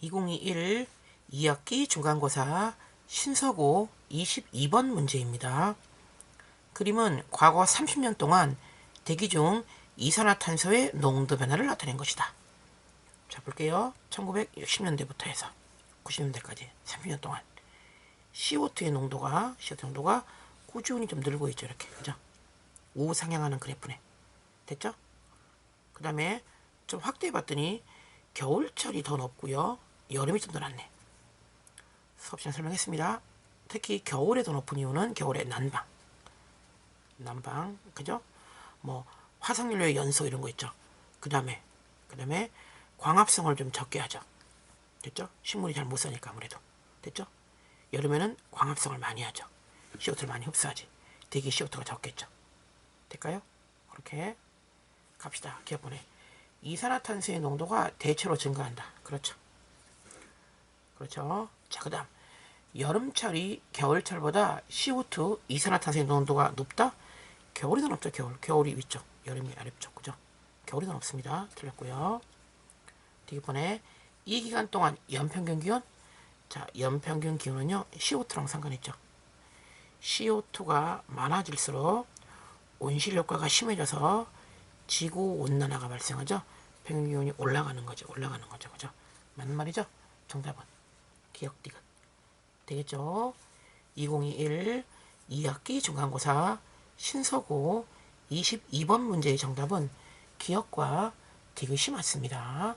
2021 2학기 중간고사 신서고 22번 문제입니다. 그림은 과거 30년 동안 대기 중 이산화탄소의 농도 변화를 나타낸 것이다. 자, 볼게요. 1960년대부터 해서 90년대까지 30년 동안 CO2의 농도가 CO2 농도가 꾸준히 좀 늘고 있죠. 이렇게. 그죠? 우상향하는 그래프네. 됐죠? 그 다음에 좀 확대해 봤더니 겨울철이 더 높고요. 여름이 좀더 낮네. 수업 시간 설명했습니다. 특히 겨울에 더 높은 이유는 겨울에 난방. 난방. 그죠? 뭐 화석연료의 연소 이런 거 있죠. 그 다음에 그 다음에 광합성을 좀 적게 하죠. 됐죠? 식물이 잘 못 사니까 아무래도. 됐죠? 여름에는 광합성을 많이 하죠. CO2를 많이 흡수하지. 대기 CO2가 적겠죠. 될까요? 그렇게 갑시다. 기억보네. 이산화탄소의 농도가 대체로 증가한다. 그렇죠. 그렇죠. 자, 그 다음. 여름철이 겨울철보다 CO2, 이산화탄소의 농도가 높다? 겨울이 더 높죠, 겨울. 겨울이 위쪽, 여름이 아래쪽, 그죠? 겨울이 더 높습니다. 틀렸고요. 이번에 이 기간 동안 연평균 기온? 자, 연평균 기온은요, CO2랑 상관있죠. CO2가 많아질수록 온실 효과가 심해져서 지구 온난화가 발생하죠. 평균 기온이 올라가는 거죠. 올라가는 거죠. 그죠? 맞는 말이죠? 정답은 기억 디귿 되겠죠? 2021 2학기 중간고사 신서고 22번 문제의 정답은 기억과 디귿이 맞습니다.